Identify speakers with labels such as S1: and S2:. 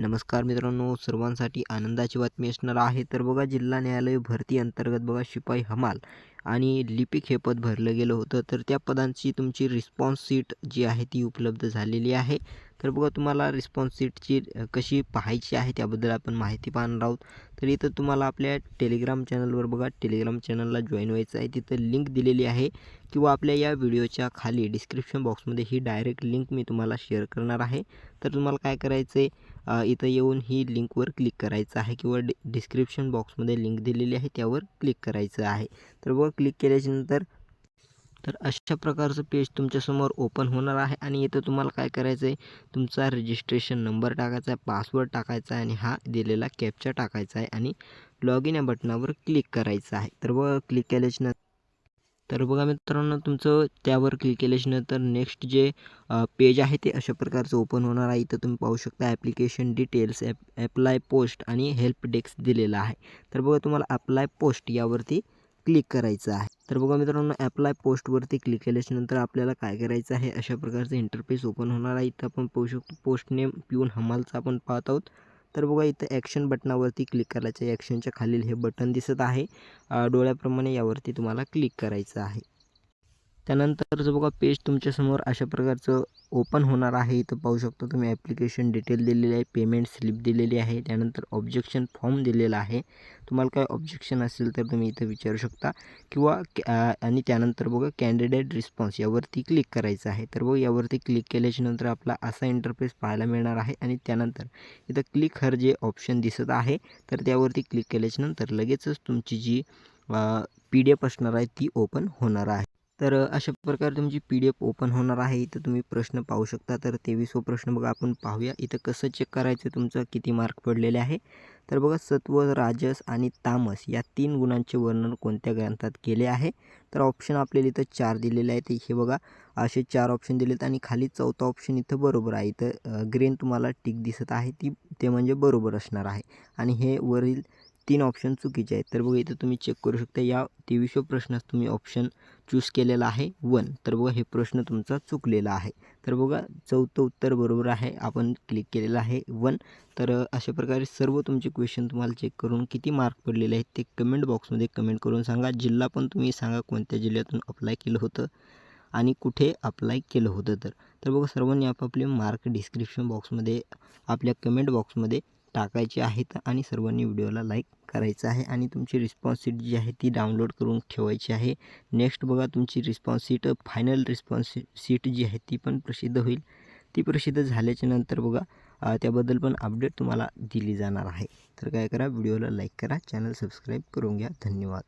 S1: नमस्कार मित्रांनो सर्वांसाठी आनंदाची बातमी असणार आहे. तर बघा जिल्हा न्यायालय भरती अंतर्गत बघा शिपाई हमाल आणि लिपिक हे पद भरलं गेलं होतं. तर त्या पदांची तुमची रिस्पॉन्स सीट जी आहे ती उपलब्ध झालेली आहे. तर बघा तुम्हाला रिस्पॉन्स सीटची कशी पाहायची आहे त्याबद्दल आपण माहिती पाहणार आहोत. तर इथं तुम्हाला आपल्या टेलिग्राम चॅनलवर बघा टेलिग्राम चॅनलला जॉईन व्हायचं आहे. तिथं लिंक दिलेली आहे. किंवा आपल्या या व्हिडिओच्या खाली डिस्क्रिप्शन बॉक्समध्ये ही डायरेक्ट लिंक मी तुम्हाला शेअर करणार आहे. तर तुम्हाला काय करायचं आहे इथं येऊन ही लिंकवर क्लिक करायचं आहे किंवा डि डिस्क्रिप्शन बॉक्समध्ये लिंक दिलेली आहे त्यावर क्लिक करायचं आहे. तर बघा क्लिक केल्याच्यानंतर तर अशा प्रकारचं पेज तुमच्यासमोर ओपन होणार आहे आणि इथं तुम्हाला काय करायचं आहे? तुमचा रजिस्ट्रेशन नंबर टाकायचा आहे पासवर्ड टाकायचा आहे आणि हा दिलेला कॅप्चा टाकायचा आहे आणि लॉग इन या बटनावर क्लिक करायचं आहे. तर बघा क्लिक केल्याच्यानंतर तर बघा मित्रांनो तुमचं त्यावर क्लिक केल्याच्यानंतर नेक्स्ट जे पेज आहे ते अशा प्रकारचं ओपन होणार आहे. इथं तुम्ही पाहू शकता application details app apply post आणि हेल्प डेस्क दिलेला आहे. तर बघा तुम्हाला अप्लाय पोस्ट यावरती क्लिक करायचं आहे. तर बघा मित्रांनो ॲप्लाय पोस्टवरती क्लिक केल्याच्यानंतर आपल्याला काय करायचं आहे? अशा प्रकारचं इंटरफेस ओपन होणार आहे. इथं आपण पाहू शकतो पोस्ट नेम पिऊन हमालचा आपण पाहत आहोत. तर बघा इथं ॲक्शन बटनावरती क्लिक करायचं आहे. ॲक्शनच्या खालील हे बटन दिसत आहे. डोळ्याप्रमाणे यावरती तुम्हाला क्लिक करायचं आहे. त्यानंतरचं बघा पेज तुमच्यासमोर अशा प्रकारचं ओपन होणार आहे. इथं पाहू शकता तुम्ही ॲप्लिकेशन डिटेल दिलेली आहे पेमेंट स्लिप दिलेली आहे त्यानंतर ऑब्जेक्शन फॉर्म दिलेला आहे. तुम्हाला काय ऑब्जेक्शन असेल तर तुम्ही इथं विचारू शकता. किंवा आणि त्यानंतर बघा कॅन्डिडेट रिस्पॉन्स यावरती क्लिक करायचं आहे. तर बघा यावरती क्लिक केल्याच्यानंतर आपला असा इंटरफेस पाहायला मिळणार आहे. आणि त्यानंतर इथं क्लिक हर जे ऑप्शन दिसत आहे तर त्यावरती क्लिक केल्याच्यानंतर लगेचच तुमची जी पी डी एफ असणार आहे ती ओपन होणार आहे. तर अशा प्रकारे तुमची पी डी एफ ओपन होणार आहे. इथं तुम्ही प्रश्न पाहू शकता. तर तेवीसवा प्रश्न बघा आपण पाहूया. इथं कसं चेक करायचं? तुमचं किती मार्क पडलेले आहे? तर बघा सत्व राजस आणि तामस या तीन गुणांचे वर्णन कोणत्या ग्रंथात केले आहे? तर ऑप्शन आपल्याला इथं चार दिलेले आहेत. हे बघा असे चार ऑप्शन दिलेत आणि खाली चौथा ऑप्शन इथं बरोबर आहे. इथं ग्रीन तुम्हाला टिक दिसत आहे. ती ते म्हणजे बरोबर असणार आहे. आणि हे वरील तीन ऑप्शन चुकीचे आहेत. तर बघा इथं तुम्ही चेक करू शकता. या तेवीसव्या प्रश्नात तुम्ही ऑप्शन चूज केलेला आहे. वन तर बघा हे प्रश्न तुमचा चुकलेला आहे. तर बघा चौथं उत्तर बरोबर आहे. आपण क्लिक केलेलं आहे. वन तर अशा प्रकारे सर्व तुमचे क्वेश्चन तुम्हाला चेक करून किती मार्क पडलेले आहेत ते कमेंट बॉक्समध्ये कमेंट करून सांगा. जिल्हा पण तुम्ही सांगा कोणत्या जिल्ह्यातून अप्लाय केलं होतं आणि कुठे अप्लाय केलं होतं तर. तर बघा सर्वांनी आपापले मार्क डिस्क्रिप्शन बॉक्समध्ये आपल्या कमेंट बॉक्समध्ये टाकायचे आहेत आणि सर्वांनी व्हिडिओला लाईक करायचं आहे आणि तुमची रिस्पॉन्स सीट जी आहे ती डाउनलोड करून ठेवायची आहे. नेक्स्ट बघा तुमची response sheet final response sheet जी आहे ती पण प्रसिद्ध होईल. ती प्रसिद्ध झाल्याच्यानंतर बघा त्याबद्दल पण अपडेट तुम्हाला दिली जाणार आहे. तर काय करा व्हिडिओला लाईक करा चॅनल सबस्क्राईब करून घ्या. धन्यवाद.